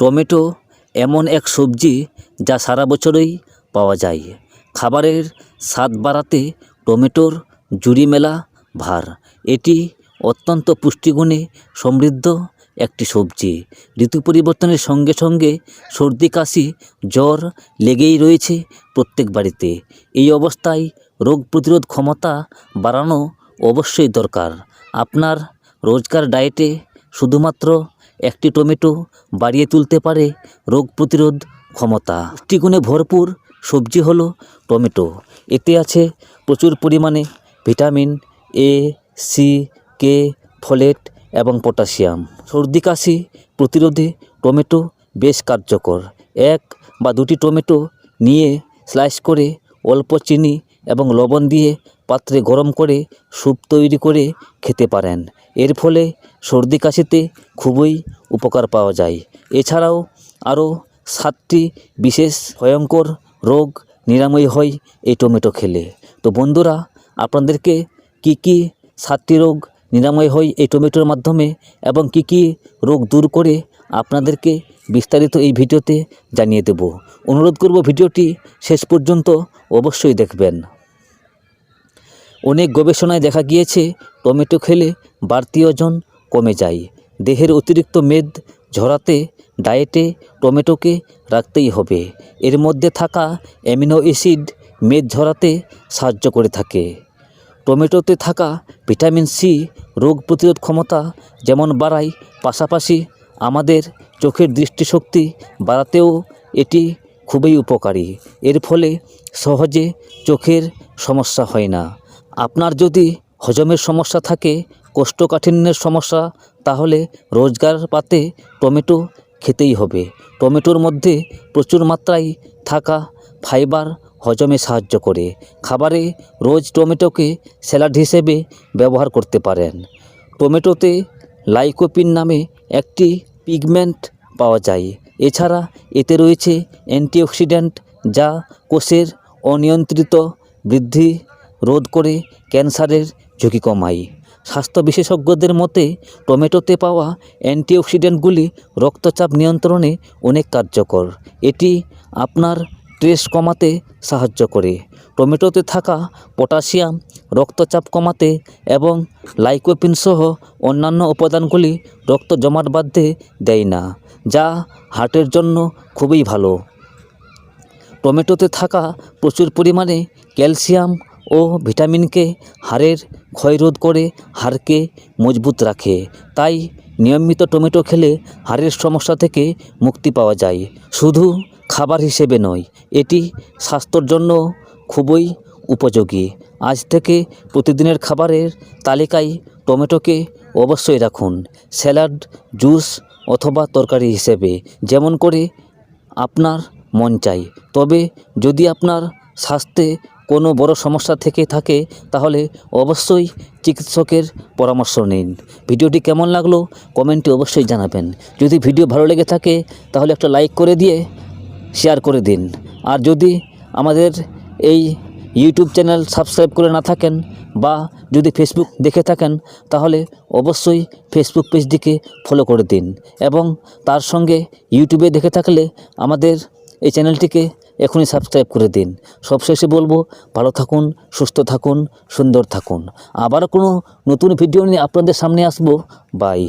Tomato এমন এক সবজি যা সারা বছরই পাওয়া যায়। খাবারের স্বাদ বাড়াতে টমেটোর জুড়ি মেলা ভার। এটি অত্যন্ত পুষ্টিগুণে সমৃদ্ধ একটি সবজি। ঋতু পরিবর্তনের সঙ্গে সঙ্গে সর্দি, কাশি, জ্বর লেগেই রয়েছে প্রত্যেক বাড়িতে। এই অবস্থায় রোগ প্রতিরোধ ক্ষমতা বাড়ানো অবশ্যই দরকার। আপনার রোজকার ডায়েটে শুধুমাত্র একটি টমেটো বাড়িয়ে তুলতে পারে রোগ প্রতিরোধ ক্ষমতা। পুষ্টিগুণে ভরপুর সবজি হলো টমেটো। এতে আছে প্রচুর পরিমাণে vitamin A, C, K, folate এবং পটাশিয়াম। সর্দি কাশি প্রতিরোধে টমেটো বেশ কার্যকর। এক বা দুটি টমেটো নিয়ে স্লাইস করে অল্প চিনি এবং লবণ দিয়ে পাত্রে গরম করে স্যুপ তৈরি করে খেতে পারেন। এর ফলে সর্দি কাশিতে খুবই উপকার পাওয়া যায়। এছাড়াও আরও সাতটি বিশেষ ভয়ঙ্কর রোগ নিরাময় হয় এই টমেটো খেলে। তো বন্ধুরা, আপনাদেরকে কি কি সাতটি রোগ নিরাময় হয় এই টমেটোর মাধ্যমে এবং কি কি রোগ দূর করে আপনাদেরকে বিস্তারিত এই ভিডিওতে জানিয়ে দেব। অনুরোধ করব ভিডিওটি শেষ পর্যন্ত অবশ্যই দেখবেন। অনেক গবেষণায় দেখা গিয়েছে, টমেটো খেলে বাড়তি ওজন কমে যায়। দেহের অতিরিক্ত মেদ ঝরাতে ডায়েটে টমেটোকে রাখতেই হবে। এর মধ্যে থাকা অ্যামিনো অ্যাসিড মেদ ঝরাতে সাহায্য করে থাকে। টমেটোতে থাকা ভিটামিন সি রোগ প্রতিরোধ ক্ষমতা যেমন বাড়ায়, পাশাপাশি আমাদের চোখের দৃষ্টিশক্তি বাড়াতেও এটি খুবই উপকারী। এর ফলে সহজে চোখের সমস্যা হয় না। আপনার যদি হজমের সমস্যা থাকে, কোষ্ঠকাঠিন্যের সমস্যা, তাহলে রোজগার পাতে টমেটো খেতেই হবে। টমেটোর মধ্যে প্রচুর মাত্রায় থাকা ফাইবার হজমে সাহায্য করে। খাবারে রোজ টমেটোকে স্যালাড হিসেবে ব্যবহার করতে পারেন। টমেটোতে লাইকোপিন নামে একটি পিগমেন্ট পাওয়া যায়। এছাড়া এতে রয়েছে অ্যান্টিঅক্সিডেন্ট যা কোষের অনিয়ন্ত্রিত বৃদ্ধি রোধ করে ক্যান্সারের ঝুঁকি কমায়। স্বাস্থ্য বিশেষজ্ঞদের মতে, টমেটোতে পাওয়া অ্যান্টিঅক্সিডেন্টগুলি রক্তচাপ নিয়ন্ত্রণে অনেক কার্যকর। এটি আপনার স্ট্রেস কমাতে সাহায্য করে। টমেটোতে থাকা পটাশিয়াম রক্তচাপ কমাতে এবং লাইকোপিন সহ অন্যান্য উপাদানগুলি রক্ত জমাট বাঁধতে দেয় না, যা হার্টের জন্য খুবই ভালো। টমেটোতে থাকা প্রচুর পরিমাণে ক্যালসিয়াম ও ভিটামিনকে হাড়ের ক্ষয়রোধ করে হাড়কে মজবুত রাখে। তাই নিয়মিত টমেটো খেলে হাড়ের সমস্যা থেকে মুক্তি পাওয়া যায়। শুধু খাবার হিসেবে নয়, এটি স্বাস্থ্যর জন্য খুবই উপযোগী। আজ থেকে প্রতিদিনের খাবারের তালিকায় টমেটোকে অবশ্যই রাখুন। স্যালাড, জুস অথবা তরকারি হিসেবে, যেমন করে আপনার মন চাই তবে যদি আপনার স্বাস্থ্যে কোনো বড় সমস্যা থেকে থাকে, তাহলে অবশ্যই চিকিৎসকের পরামর্শ নিন। ভিডিওটি কেমন লাগল কমেন্টে অবশ্যই জানাবেন। যদি ভিডিও ভালো লেগে থাকে, তাহলে একটা লাইক করে দিয়ে শেয়ার করে দিন। আর যদি আমাদের এই ইউটিউব চ্যানেল সাবস্ক্রাইব করে না থাকেন বা যদি ফেসবুক দেখে থাকেন, তাহলে অবশ্যই ফেসবুক পেজটিকে ফলো করে দিন। এবং তার সঙ্গে ইউটিউবে দেখে থাকলে আমাদের এই চ্যানেলটিকে এখনই সাবস্ক্রাইব করে দিন। সবশেষে বলব, ভালো থাকুন, সুস্থ থাকুন, সুন্দর থাকুন। আবার কোনো নতুন ভিডিও নিয়ে আপনাদের সামনে আসব। বাই